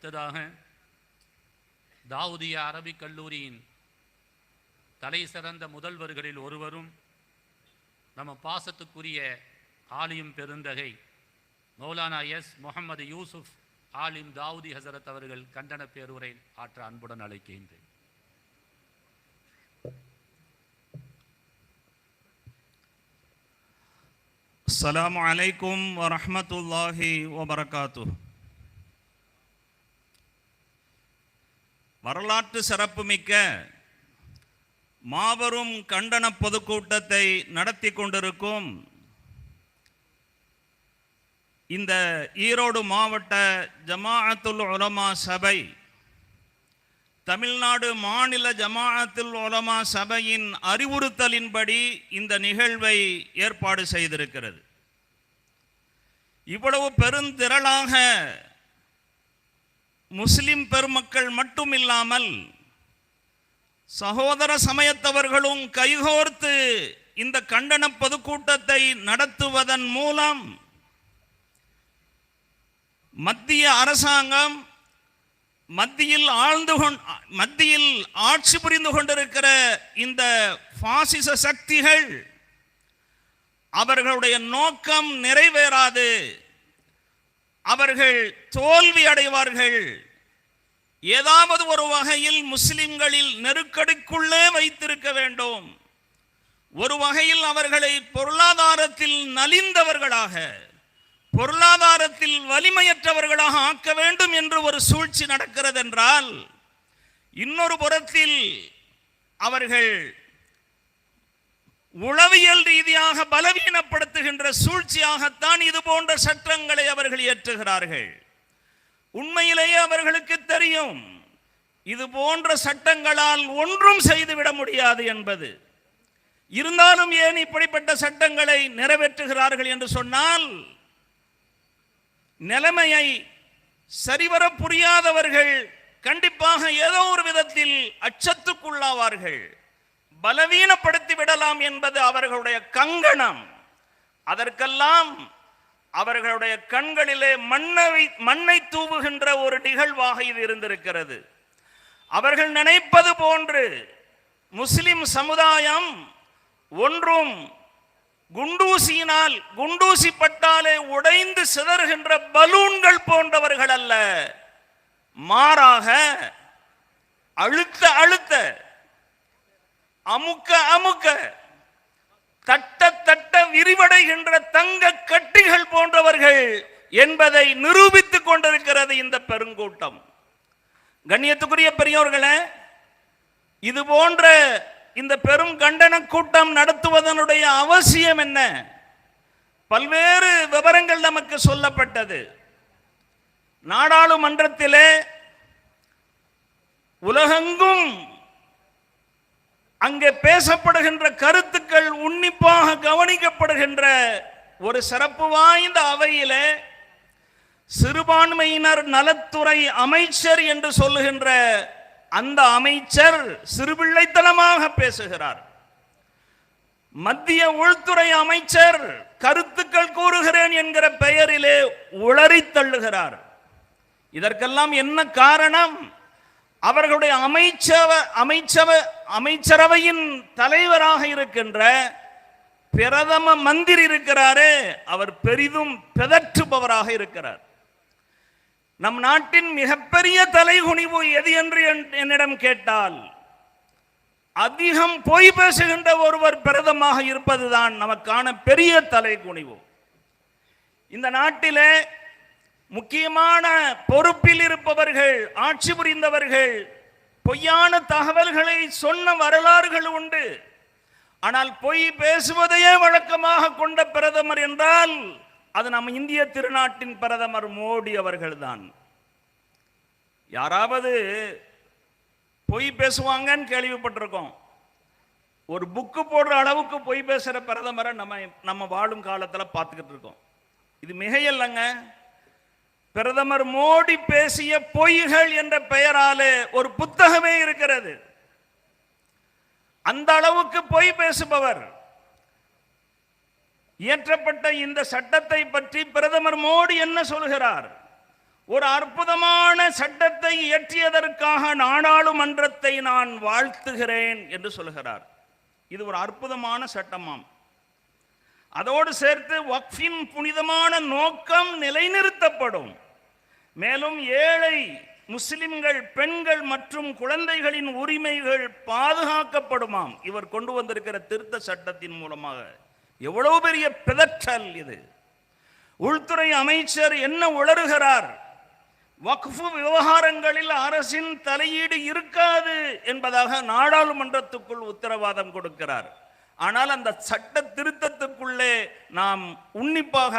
அடுத்ததாக தாவூதிய அரபிக் கல்லூரியின் தலை சிறந்த முதல்வர்களில் ஒருவரும் நம்ம பாசத்துக்குரிய ஆலிம் பெருந்தகை மௌலானா எஸ். முகமது யூசுப் ஆலிம் தாவூதி ஹசரத் அவர்கள் கண்டன பேருரை ஆற்ற அன்புடன் அழைக்கின்றேன். அஸ்ஸலாமு அலைக்கும் வரமத்துல்லாஹி வபரகாத்து வரலாற்று சிறப்புமிக்க மாபெரும் கண்டன பொதுக்கூட்டத்தை நடத்தி கொண்டிருக்கும் இந்த ஈரோடு மாவட்ட ஜமாஅத்துல் உலமா சபை தமிழ்நாடு மாநில ஜமாஅத்துல் உலமா சபையின் அறிவுறுத்தலின்படி இந்த நிகழ்வை ஏற்பாடு செய்திருக்கிறது. இவ்வளவு பெருந்திரளாக முஸ்லிம் பெருமக்கள் மட்டும் இல்லாமல் சகோதர சமயத்தவர்களும் கைகோர்த்து இந்த கண்டன பொதுக்கூட்டத்தை நடத்துவதன் மூலம் மத்திய அரசாங்கம் மத்தியில் ஆழ்ந்து கொண் மத்தியில் ஆட்சி புரிந்து கொண்டிருக்கிற இந்த பாசிச சக்திகள் அவர்களுடைய நோக்கம் நிறைவேறாது. அவர்கள் தோல்வி அடைவார்கள். ஏதாவது ஒரு வகையில் முஸ்லிம்களில் நெருக்கடிக்குள்ளே வைத்திருக்க வேண்டும். ஒரு வகையில் அவர்களை பொருளாதாரத்தில் நலிந்தவர்களாக பொருளாதாரத்தில் வலிமையற்றவர்களாக ஆக்க வேண்டும் என்று ஒரு சூழ்ச்சி நடக்கிறது என்றால் இன்னொரு புறத்தில் அவர்கள் உளவியல் ரீதியாக பலவீனப்படுத்துகின்ற சூழ்ச்சியாகத்தான் இது போன்ற சட்டங்களை அவர்கள் இயற்றுகிறார்கள். உண்மையிலேயே அவர்களுக்கு தெரியும் இது போன்ற சட்டங்களால் ஒன்றும் செய்துவிட முடியாது என்பது. இருந்தாலும் ஏன் இப்படிப்பட்ட சட்டங்களை நிறைவேற்றுகிறார்கள் என்று சொன்னால் நிலைமையை சரிவர புரியாதவர்கள் கண்டிப்பாக ஏதோ ஒரு விதத்தில் அச்சத்துக்குள்ளாவார்கள். பலவீனப்படுத்தி விடலாம் என்பது அவர்களுடைய கங்கணம். அதற்கெல்லாம் அவர்களுடைய கண்களிலே மண்ணை மண்ணை தூவுகின்ற ஒரு நிகழ்வாக இது இருந்திருக்கிறது. அவர்கள் நினைப்பது போன்று முஸ்லிம் சமுதாயம் ஒன்றும் குண்டூசியினால் குண்டூசி பட்டாலே உடைந்து சிதறுகின்ற பலூன்கள் போன்றவர்கள் அல்ல. மாறாக அழுத்த அழுத்த அமுக்க அமுக்க தட்ட தட்ட விரிவடைகின்ற தங்க கட்டிகள் போன்றவர்கள் என்பதை நிரூபித்துக் கொண்டிருக்கிறது இந்த பெருங்கூட்டம். கண்ணியத்துக்குரிய பெரியோர்களே இது போன்ற இந்த பெரும் கண்டன கூட்டம் நடத்துவதனுடைய அவசியம் என்ன? பல்வேறு விவரங்கள் நமக்கு சொல்லப்பட்டது. நாடாளுமன்றத்திலே உலகெங்கும் அங்கே பேசப்படுகின்ற கருத்துக்கள் உன்னிப்பாக கவனிக்கப்படுகின்ற ஒரு சிறப்பு வாய்ந்த அவையிலே சிறுபான்மையினர் நலத்துறை அமைச்சர் என்று சொல்லுகின்ற அந்த அமைச்சர் சிறுபிள்ளைத்தனமாக பேசுகிறார். மத்திய உள்துறை அமைச்சர் கருத்துக்கள் கூறுகிறேன் என்கிற பெயரிலே உளறி தள்ளுகிறார். இதற்கெல்லாம் என்ன காரணம்? அவர்களுடைய அமைச்சவ அமைச்சவ அமைச்சரவையின் தலைவராக இருக்கின்ற பிரதம மந்திரி இருக்கிறாரே அவர் பெரிதும் பிதற்றுபவராக இருக்கிறார். நம் நாட்டின் மிகப்பெரிய தலைகுனிவு எது என்று என்- என்னிடம் கேட்டால் அதிகம் பொய் பேசுகின்ற ஒருவர் பிரதமாக இருப்பதுதான் நமக்கான பெரிய தலைகுனிவு. இந்த நாட்டிலே முக்கியமான பொறுப்பில் இருப்பவர்கள் ஆட்சி புரிந்தவர்கள் பொய்யான தகவல்களை சொன்ன வரலாறுகள் உண்டு. ஆனால் பொய் பேசுவதையே வழக்கமாக கொண்ட பிரதமர் என்றால் அது நம்ம இந்திய திருநாட்டின் பிரதமர் மோடி அவர்கள்தான். யாராவது பொய் பேசுவாங்கன்னு கேள்விப்பட்டிருக்கோம். ஒரு புக்கு போடுற அளவுக்கு பொய் பேசுகிற பிரதமரை நம்ம நம்ம வாழும் காலத்தில் பார்த்துக்கிட்டு இருக்கோம். இது மிகையல்லங்க. பிரதமர் மோடி பேசிய பொய்கள் என்ற பெயராலே ஒரு புத்தகமே இருக்கிறது. அந்த அளவுக்கு பொய் பேசுபவர். இயற்றப்பட்ட இந்த சட்டத்தை பற்றி பிரதமர் மோடி என்ன சொல்கிறார்? ஒரு அற்புதமான சட்டத்தை இயற்றியதற்காக நாடாளுமன்றத்தை நான் வாழ்த்துகிறேன் என்று சொல்கிறார். இது ஒரு அற்புதமான சட்டமாம். அதோடு சேர்த்து வக்ஃபின் புனிதமான நோக்கம் நிலைநிறுத்தப்படும். மேலும் ஏழை முஸ்லிம்கள் பெண்கள் மற்றும் குழந்தைகளின் உரிமைகள் பாதுகாக்கப்படுமாம். இவர் கொண்டு வந்திருக்கிற திருத்த சட்டத்தின் மூலமாக. எவ்வளவு பெரிய பிதற்றல் இது. உள்துறை அமைச்சர் என்ன உளறுகிறார்? வக்ஃபு விவகாரங்களில் அரசின் தலையீடு இருக்காது என்பதாக நாடாளுமன்றத்துக்குள் உத்தரவாதம் கொடுக்கிறார். ஆனால் அந்த சட்ட திருத்தத்துக்குள்ளே நாம் உன்னிப்பாக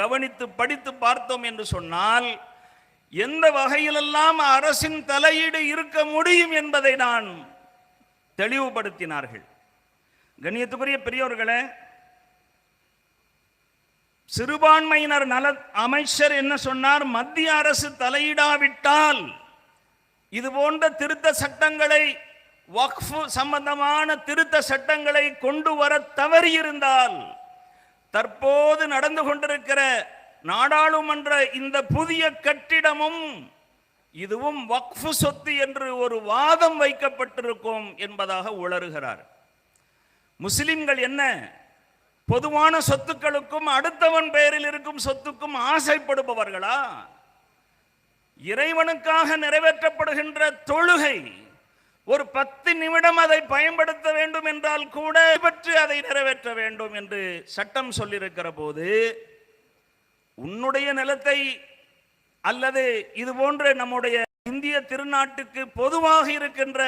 கவனித்து படித்து பார்த்தோம் என்று சொன்னால் எந்த வகையிலெல்லாம் அரசின் தலையீடு இருக்க முடியும் என்பதை நான் தெளிவுபடுத்தினார்கள். கண்ணியத்துக்குரிய பெரியோர்களே சிறுபான்மையினர் நல அமைச்சர் என்ன சொன்னார்? மத்திய அரசு தலையிடாவிட்டால் இது போன்ற திருத்த சட்டங்களை வக்ஃபு சம்பந்தமான திருத்த சட்டங்களை கொண்டு வர தவறியிருந்தால் தற்போது நடந்து கொண்டிருக்கிற நாடாளுமன்ற இந்த புதிய கட்டிடமும் இதுவும் வக்ஃபு சொத்து என்று ஒரு வாதம் வைக்கப்பட்டிருக்கும் என்பதாக உளறுகிறார். முஸ்லிம்கள் என்ன? பொதுவான சொத்துக்களுக்கும் அடுத்தவன் பெயரில் இருக்கும் சொத்துக்கும் ஆசைப்படுபவர்களா? இறைவனுக்காக நிறைவேற்றப்படுகின்ற தொழுகை ஒரு பத்து நிமிடம் அதை பயன்படுத்த வேண்டும் என்றால் கூட பற்றி அதை நிறைவேற்ற வேண்டும் என்று சட்டம் சொல்லியிருக்கிற போது உன்னுடைய நிலத்தை அல்லது இது போன்ற நம்முடைய இந்திய திருநாட்டுக்கு பொதுவாக இருக்கின்ற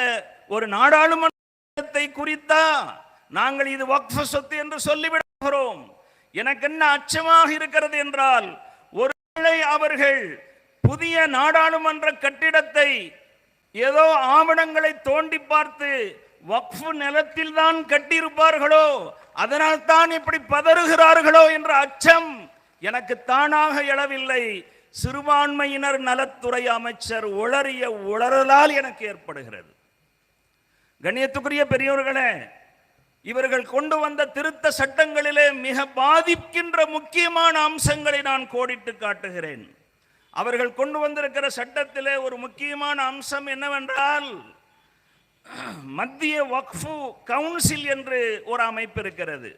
ஒரு நாடாளுமன்றத்தை குறித்தா நாங்கள் இது வக்ஃப சொத்து என்று சொல்லிவிடுகிறோம் எனக்கு என்ன அச்சமாக இருக்கிறது என்றால் ஒருவேளை அவர்கள் புதிய நாடாளுமன்ற கட்டிடத்தை ஏதோ ஆவணங்களை தோண்டி பார்த்து வக்ஃபு நிலத்தில் தான் கட்டியிருப்பார்களோ அதனால் தான் இப்படி பதறுகிறார்களோ என்ற அச்சம் எனக்கு தானாக எழவில்லை. சிறுபான்மையினர் நலத்துறை அமைச்சர் உளறிய உளறலால் எனக்கு ஏற்படுகிறது. கண்ணியத்துக்குரிய பெரியோர்களே இவர்கள் கொண்டு வந்த திருத்த சட்டங்களிலே மிக பாதிக்கின்ற முக்கியமான அம்சங்களை நான் கோடிட்டு காட்டுகிறேன். அவர்கள் கொண்டு வந்திருக்கிற சட்டத்திலே ஒரு முக்கியமான அம்சம் என்னவென்றால் மத்திய வக்ஃபு கவுன்சில் என்று ஒரு அமைப்பு இருக்கிறது.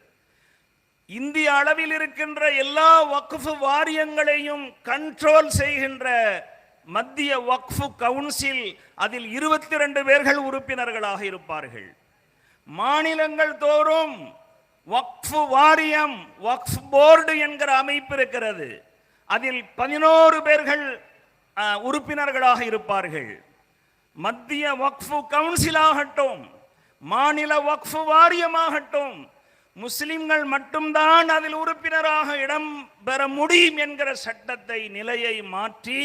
இந்திய அளவில் இருக்கின்ற எல்லா வக்ஃபு வாரியங்களையும் கண்ட்ரோல் செய்கின்ற மத்திய வக்ஃபு கவுன்சில் அதில் இருபத்தி ரெண்டு பேர்கள் உறுப்பினர்களாக இருப்பார்கள். மாநிலங்கள் தோறும் வக்ஃபு வாரியம் வக்ஃப் போர்டு என்கிற அமைப்பு இருக்கிறது. அதில் பதினோரு பேர்கள் உறுப்பினர்களாக இருப்பார்கள். மத்திய வக்ஃபு கவுன்சில் ஆகட்டும் மாநில வக்ஃபு வாரியமாகட்டும் முஸ்லிம்கள் மட்டும்தான் அதில் உறுப்பினராக இடம் பெற முடியும் என்கிற சட்டத்தை நிலையை மாற்றி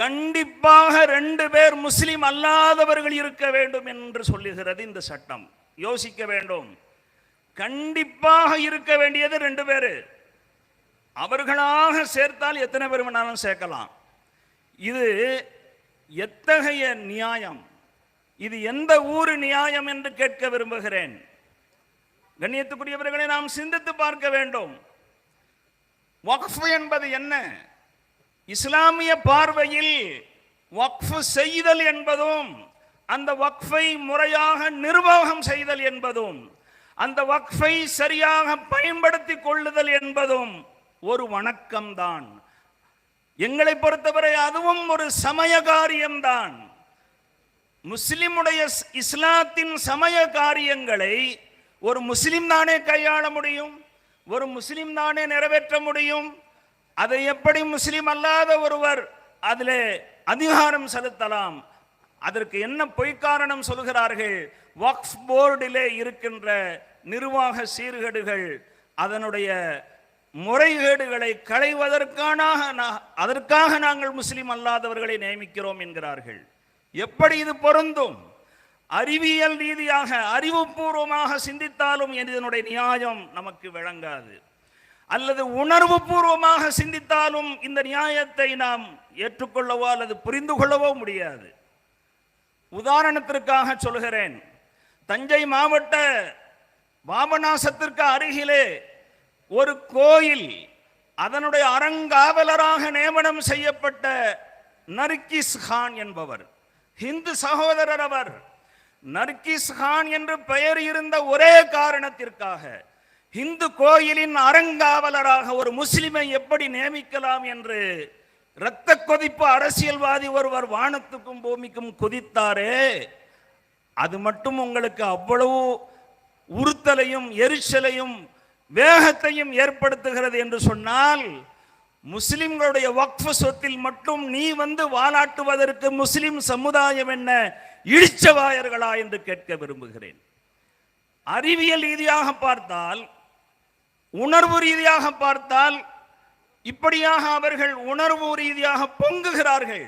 கண்டிப்பாக ரெண்டு பேர் முஸ்லிம் அல்லாதவர்கள் இருக்க வேண்டும் என்று சொல்லுகிறது இந்த சட்டம். யோசிக்க வேண்டும். கண்டிப்பாக இருக்க வேண்டியது ரெண்டு பேர். அவர்களாக சேர்த்தால் எத்தனை பேர் வேணாலும் சேர்க்கலாம். இது எத்தகைய நியாயம்? இது எந்த ஊர் நியாயம் என்று கேட்க விரும்புகிறேன். கண்ணியத்துக்குரியவர்களை நாம் சிந்தித்து பார்க்க வேண்டும். வக்ஃபு என்பது என்ன? இஸ்லாமிய பார்வையில் வக்ஃபு செய்தல் என்பதும் அந்த வக்ஃபை முறையாக நிர்வாகம் செய்தல் என்பதும் அந்த வக்ஃபை சரியாக பயன்படுத்திக் கொள்ளுதல் என்பதும் ஒரு வணக்கம்தான். எங்களை பொறுத்தவரை அதுவும் ஒரு சமய காரியம்தான். முஸ்லிமுடைய இஸ்லாத்தின் சமய காரியங்களை ஒரு முஸ்லிம் தானே கையாள முடியும்? ஒரு முஸ்லிம் தானே நிறைவேற்ற முடியும்? அதை எப்படி முஸ்லிம் அல்லாத ஒருவர் அதிலே அதிகாரம் செலுத்தலாம்? அதற்கு என்ன பொய்க்காரணம் சொல்கிறார்கள்? வக்ஃப் போர்டிலே இருக்கின்ற நிர்வாக சீர்கேடுகள் அதனுடைய முறைகேடுகளை களைவதற்கான அதற்காக நாங்கள் முஸ்லிம் அல்லாதவர்களை நியமிக்கிறோம் என்கிறார்கள். எப்படி இது பொருந்தும்? அறிவியல் ரீதியாக அறிவுபூர்வமாக சிந்தித்தாலும் இதனுடைய நியாயம் நமக்கு விளங்காது. அல்லது உணர்வு பூர்வமாக சிந்தித்தாலும் இந்த நியாயத்தை நாம் ஏற்றுக்கொள்ளவோ அல்லது புரிந்து கொள்ளவோ முடியாது. உதாரணத்திற்காக சொல்கிறேன் தஞ்சை மாவட்ட பாபநாசத்திற்கு அருகிலே ஒரு கோயில் அதனுடைய அறங்காவலராக நியமனம் செய்யப்பட்ட நர்கிஸ் கான் என்பவர் ஹிந்து சகோதரர் அவர். நர்கிஸ் கான் என்று பெயர் இருந்த ஒரே காரணத்திற்காக இந்து கோயிலின் அறங்காவலராக ஒரு முஸ்லிமை எப்படி நியமிக்கலாம் என்று இரத்த கொதிப்பு அரசியல்வாதி ஒருவர் வானத்துக்கும் பூமிக்கும் குதித்தாரே. அது மட்டும் உங்களுக்கு அவ்வளவு உறுத்தலையும் எரிச்சலையும் வேகத்தையும் ஏற்படுத்துகிறது என்று சொன்னால் முஸ்லிம்களுடைய வக்ஃபு சொத்தில் மட்டும் நீ வந்து வாலாட்டுவதற்கு முஸ்லிம் சமுதாயம் என்ன? இழிச்சவாயர்களா என்று கேட்க விரும்புகிறேன். அறிவியல் ரீதியாக பார்த்தால் உணர்வு ரீதியாக பார்த்தால் இப்படியாக அவர்கள் உணர்வு ரீதியாக பொங்குகிறார்கள்.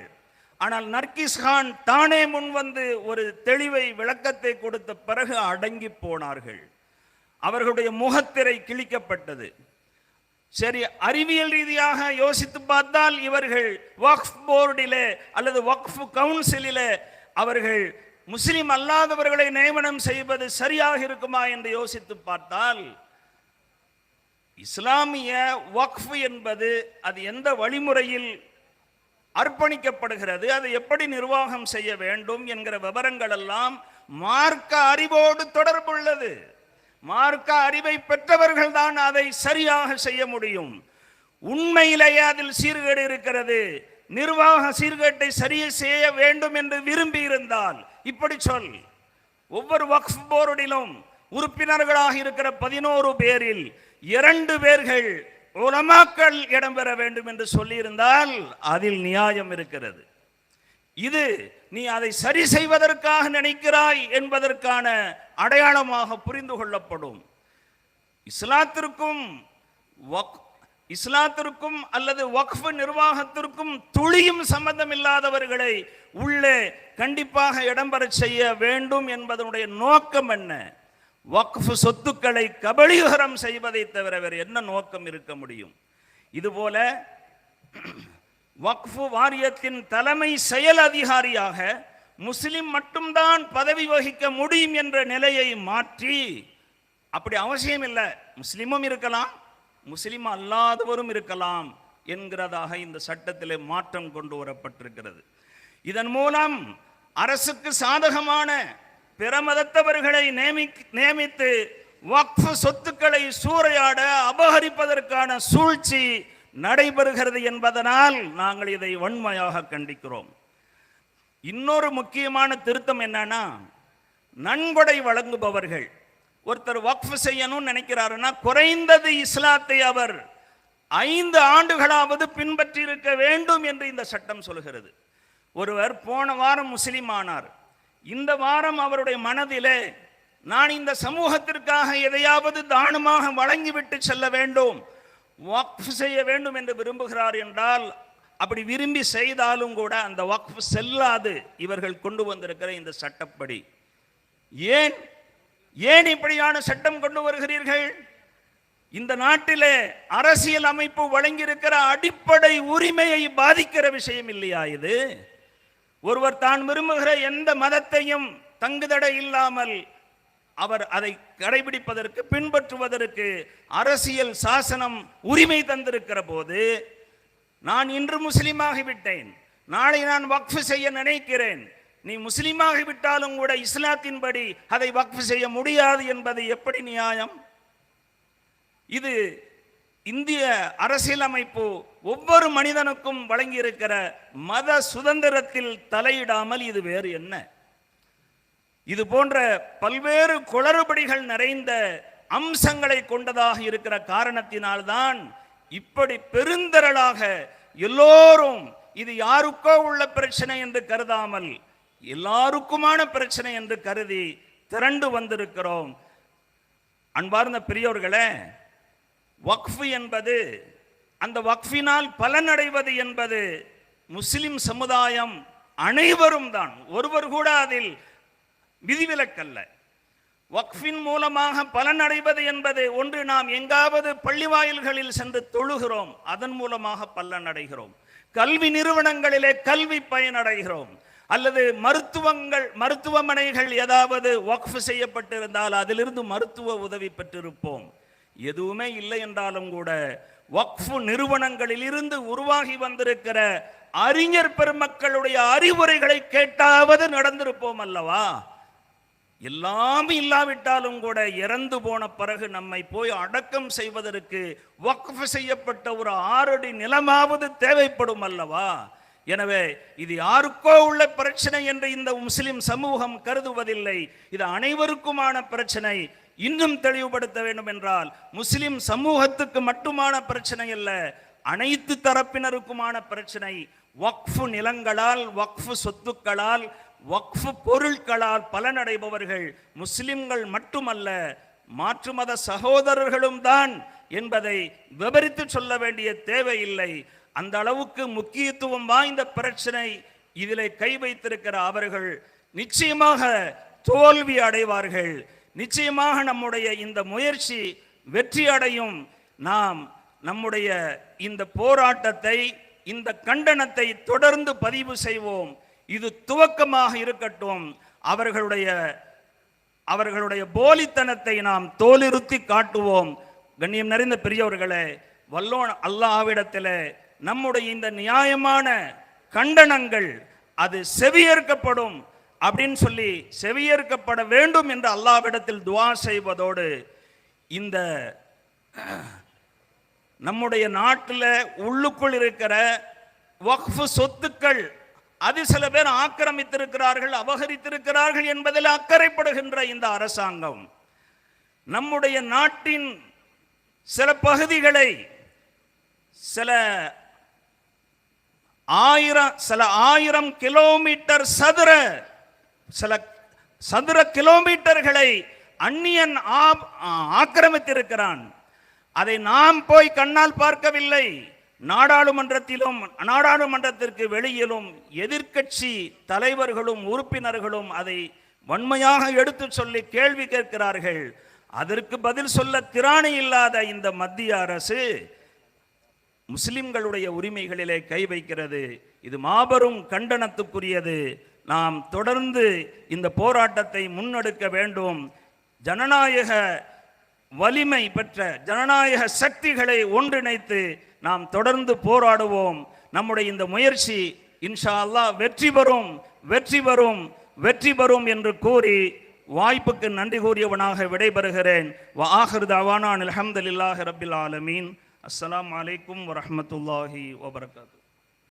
ஆனால் நர்கிஸ் கான் தானே முன் வந்து ஒரு தெளிவை விளக்கத்தை கொடுத்த பிறகு அடங்கி போனார்கள். அவர்களுடைய முகத்திரை கிழிக்கப்பட்டது. சரி அறிவியல் ரீதியாக யோசித்து பார்த்தால் இவர்கள் வக்ஃப் போர்டிலே அல்லது வக்ஃப் கவுன்சிலிலே அவர்கள் முஸ்லிம் அல்லாதவர்களை நியமனம் செய்வது சரியாக இருக்குமா என்று யோசித்து பார்த்தால் இஸ்லாமிய வக்ஃப் என்பது அது எந்த வழிமுறையில் அர்ப்பணிக்கப்படுகிறது அதை எப்படி நிர்வாகம் செய்ய வேண்டும் என்கிற விவரங்கள் எல்லாம் மார்க்க அறிவோடு தொடர்புள்ளது. மார்க்க அறிவை பெற்றவர்கள் தான் அதை சரியாக செய்ய முடியும். உண்மையிலேயே அதில் சீர்கேடு இருக்கிறது. நிர்வாக சீர்கேட்டை சரி செய்ய வேண்டும் என்று விரும்பி இருந்தால் இப்படி சொல். ஒவ்வொரு வக்ஃப் போர்டிலும் உறுப்பினர்களாக இருக்கிற பதினோரு பேரில் இரண்டு பேர்கள் உலமாக்கள் இடம்பெற வேண்டும் என்று சொல்லியிருந்தால் அதில் நியாயம் இருக்கிறது. இது நீ அதை சரி செய்வதற்காக நினைக்கிறாய் என்பதற்கான அடையாளமாக புரிந்து கொள்ளப்படும். இஸ்லாத்திற்கும் வக்- இஸ்லாத்திற்கும் அல்லது வக்ஃப் நிர்வாகத்திற்கும் துளியும் சம்பந்தம் இல்லாதவர்களை உள்ளே கண்டிப்பாக இடம்பெறச் செய்ய வேண்டும் என்பதனுடைய நோக்கம் என்ன? வக்ஃப் சொத்துக்களை கபலீகரம் செய்வதை தவிர வேறு என்ன நோக்கம் இருக்க முடியும்? இதுபோல வக்ஃபு வாரியத்தின் தலைமை செயல் அதிகாரியாக முஸ்லிம் மட்டும்தான் பதவி வகிக்க முடியும் என்ற நிலையை மாற்றி அப்படி அவசியம் இல்லை. முஸ்லீமும் இருக்கலாம் முஸ்லீம் அல்லாதவரும் இருக்கலாம் என்கிறதாக இந்த சட்டத்திலே மாற்றம் கொண்டு வரப்பட்டிருக்கிறது. இதன் மூலம் அரசுக்கு சாதகமான பிற மதத்தவர்களை நியமி நியமித்து வக்ஃபு சொத்துக்களை சூறையாட அபகரிப்பதற்கான சூழ்ச்சி நடைபெறுகிறது என்பதனால் நாங்கள் இதை வன்மையாக கண்டிக்கிறோம். இன்னொரு முக்கியமான திருத்தம் என்னன்னா நன்கொடை வழங்குபவர்கள். ஒருத்தர் வக்ஃப் செய்யணும்னு நினைக்கிறாருன்னா குறைந்தது இஸ்லாத்தை அவர் ஐந்து ஆண்டுகளாவது பின்பற்றி இருக்க வேண்டும் என்று இந்த சட்டம் சொல்கிறது. ஒருவர் போன வாரம் முஸ்லீம் ஆனார். இந்த வாரம் அவருடைய மனதிலே நான் இந்த சமூகத்திற்காக எதையாவது தானமாக வழங்கிவிட்டு செல்ல வேண்டும். வக்ஃப் செய்ய வேண்டும் என்று விரும்புகிறார் என்றால் அப்படி விரும்பி செய்தாலும் கூட அந்த வக்ஃப் செல்லாது இவர்கள் கொண்டு வந்திருக்கிற இந்த சட்டப்படி. ஏன்? ஏன் இப்படியான சட்டம் கொண்டு வருகிறீர்கள்? இந்த நாட்டிலே அரசியல் அமைப்பு வழங்கியிருக்கிற அடிப்படை உரிமையை பாதிக்கிற விஷயம் இல்லையா இது? ஒருவர் தான் விரும்புகிற எந்த மதத்தையும் தங்குதடை இல்லாமல் அவர் அதை கடைபிடிப்பதற்கு பின்பற்றுவதற்கு அரசியல் சாசனம் உரிமை தந்திருக்கிற போது நான் இன்று முஸ்லீமாகி விட்டேன் நாளை நான் வக்ஃப் செய்ய நினைக்கிறேன். நீ முஸ்லீமாகிவிட்டாலும் கூட இஸ்லாத்தின்படி அதை வக்ஃப் செய்ய முடியாது என்பது எப்படி நியாயம்? இது இந்திய அரசியலமைப்பு ஒவ்வொரு மனிதனுக்கும் வழங்கியிருக்கிற மத சுதந்திரத்தில் தலையிடாமல் இது வேறு என்ன? இது போன்ற பல்வேறு குளறுபடிகள் நிறைந்த அம்சங்களை கொண்டதாக இருக்கிற காரணத்தினால்தான் இப்படி பெருந்திரளாக எல்லோரும் இது யாருக்கோ உள்ள பிரச்சனை என்று கருதாமல் எல்லாருக்குமான பிரச்சனை என்று கருதி திரண்டு வந்திருக்கிறோம். அன்பார்ந்த பெரியோர்களே வக்ஃப் என்பது அந்த வக்ஃபினால் பலனடைவது என்பது முஸ்லிம் சமுதாயம் அனைவரும் தான். ஒருவர் கூட அதில் விதிவிலக்கல்ல. வக்ஃபின் மூலமாக பலன் அடைவது என்பது ஒன்று. நாம் எங்காவது பள்ளி வாயில்களில் சென்று தொழுகிறோம் அதன் மூலமாக பலன் அடைகிறோம். கல்வி நிறுவனங்களிலே கல்வி பயனடைகிறோம் அல்லது மருத்துவங்கள் மருத்துவமனைகள் ஏதாவது வக்ஃப் செய்யப்பட்டிருந்தால் அதிலிருந்து மருத்துவ உதவி பெற்றிருப்போம். எதுவுமே இல்லை என்றாலும் கூட வக்ஃபு நிறுவனங்களிலிருந்து உருவாகி வந்திருக்கிற அறிஞர் பெருமக்களுடைய அறிவுரைகளை கேட்டாவது நடந்திருப்போம் அல்லவா? எல்லாம் இல்லாவிட்டாலும் கூட இறந்து போன பிறகு நம்மை போய் அடக்கம் செய்வதற்கு வக்ஃப் செய்யப்பட்ட ஒரு ஆறடி நிலமாவது தேவைப்படும் அல்லவா? எனவே இது யாருக்கோ உள்ள பிரச்சனை என்று இந்த முஸ்லிம் சமூகம் கருதுவதில்லை. இது அனைவருக்குமான பிரச்சனை. இன்னும் தெளிவுபடுத்த வேண்டும் என்றால் முஸ்லிம் சமூகத்துக்கு மட்டுமான பிரச்சனை அல்ல அனைத்து தரப்பினருக்குமான பிரச்சனை. வக்ஃபு நிலங்களால் வக்ஃபு சொத்துக்களால் வக்ஃபு பொருட்களால் பலனடைபவர்கள் முஸ்லிம்கள் மட்டுமல்ல மாற்று மத சகோதரர்களும் தான் என்பதை விவரித்து சொல்ல வேண்டிய தேவையில்லை. அந்த அளவுக்கு முக்கியத்துவம் வாய்ந்த பிரச்சனை இதிலே கை வைத்திருக்கிற அவர்கள் நிச்சயமாக தோல்வி அடைவார்கள். நிச்சயமாக நம்முடைய இந்த முயற்சி வெற்றி அடையும். நாம் நம்முடைய இந்த போராட்டத்தை இந்த கண்டனத்தை தொடர்ந்து பதிவு செய்வோம். இது துவக்கமாக இருக்கட்டும். அவர்களுடைய அவர்களுடைய போலித்தனத்தை நாம் தோலிருத்தி காட்டுவோம். கண்ணியம் நிறைந்த பெரியவர்களே வல்லோன் அல்லாவிடத்தில் நம்முடைய இந்த நியாயமான கண்டனங்கள் அது செவியேற்கப்படும் அப்படின்னு சொல்லி செவியேற்கப்பட வேண்டும் என்று அல்லாஹ்விடத்தில் துவா செய்வதோடு இந்த நம்முடைய நாட்டில் உள்ளுக்குள் இருக்கிற வக்ஃபு சொத்துக்கள் அது சில பேர் ஆக்கிரமித்திருக்கிறார்கள் அபகரித்திருக்கிறார்கள் என்பதில் அக்கறைப்படுகின்ற இந்த அரசாங்கம். நம்முடைய நாட்டின் சில பகுதிகளை சில ஆயிரம் சில ஆயிரம் கிலோமீட்டர் சதுர சில சதுர கிலோமீட்டர்களை அந்நியன் ஆக்கிரமித்திருக்கிறான். அதை நாம் போய் கண்ணால் பார்க்கவில்லை. நாடாளுமன்றத்திலும் நாடாளுமன்றத்திற்கு வெளியிலும் எதிர்க்கட்சி தலைவர்களும் உறுப்பினர்களும் அதை வன்மையாக எடுத்து சொல்லி கேள்வி கேட்கிறார்கள். அதற்கு பதில் சொல்ல திராணி இல்லாத இந்த மத்திய அரசு முஸ்லிம்களுடைய உரிமைகளிலே கை வைக்கிறது. இது மாபெரும் கண்டனத்துக்குரியது. நாம் தொடர்ந்து இந்த போராட்டத்தை முன்னெடுக்க வேண்டும். ஜனநாயக வலிமை பெற்ற ஜனநாயக சக்திகளை ஒன்றிணைத்து நாம் தொடர்ந்து போராடுவோம். நம்முடைய இந்த முயற்சி இன்ஷா அல்லாஹ் வெற்றி பெறும் வெற்றி பெறும் வெற்றி பெறும் என்று கூறி வாய்ப்புக்கு நன்றி கூறியவனாக விடைபெறுகிறேன். வாஹிர் தவானான் அல்ஹம்துலில்லாஹி ரப்பில் ஆலமீன். அஸ்லாம் அலைக்கும் வரமத்துல்லாஹி வபரகாத்து